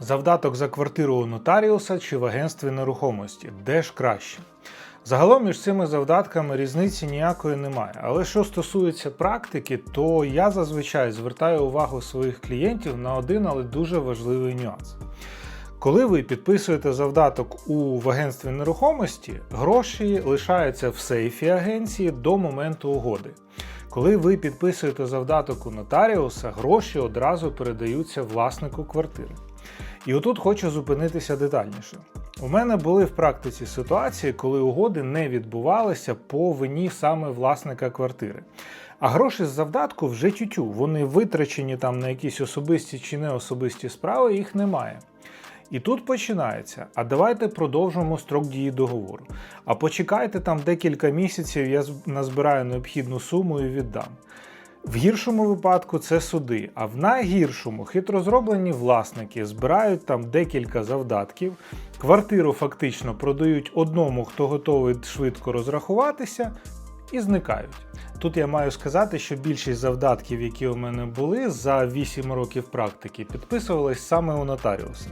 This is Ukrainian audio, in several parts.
Завдаток за квартиру у нотаріуса чи в агентстві нерухомості. Де ж краще? Загалом між цими завдатками різниці ніякої немає. Але що стосується практики, то я зазвичай звертаю увагу своїх клієнтів на один, але дуже важливий нюанс. Коли ви підписуєте завдаток у в агентстві нерухомості, гроші лишаються в сейфі агенції до моменту угоди. Коли ви підписуєте завдаток у нотаріуса, гроші одразу передаються власнику квартири. І отут хочу зупинитися детальніше. У мене були в практиці ситуації, коли угоди не відбувалися по вині саме власника квартири. А гроші з завдатку вже тютю, вони витрачені там на якісь особисті чи неособисті справи, їх немає. І тут починається. А давайте продовжимо строк дії договору. А почекайте там декілька місяців, я назбираю необхідну суму і віддам. В гіршому випадку це суди, а в найгіршому хитро зроблені власники збирають там декілька завдатків, квартиру фактично продають одному, хто готовий швидко розрахуватися, і зникають. Тут я маю сказати, що більшість завдатків, які у мене були за 8 років практики, підписувались саме у нотаріуса.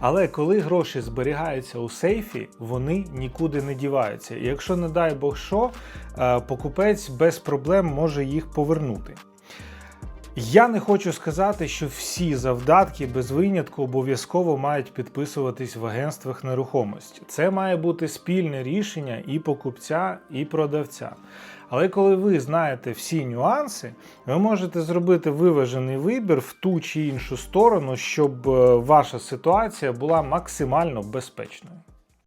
Але коли гроші зберігаються у сейфі, вони нікуди не діваються. І якщо, не дай Бог що, е, покупець без проблем може їх повернути. Я не хочу сказати, що всі завдатки без винятку обов'язково мають підписуватись в агентствах нерухомості. Це має бути спільне рішення і покупця, і продавця. Але коли ви знаєте всі нюанси, ви можете зробити виважений вибір в ту чи іншу сторону, щоб е, ваша ситуація була максимально безпечною.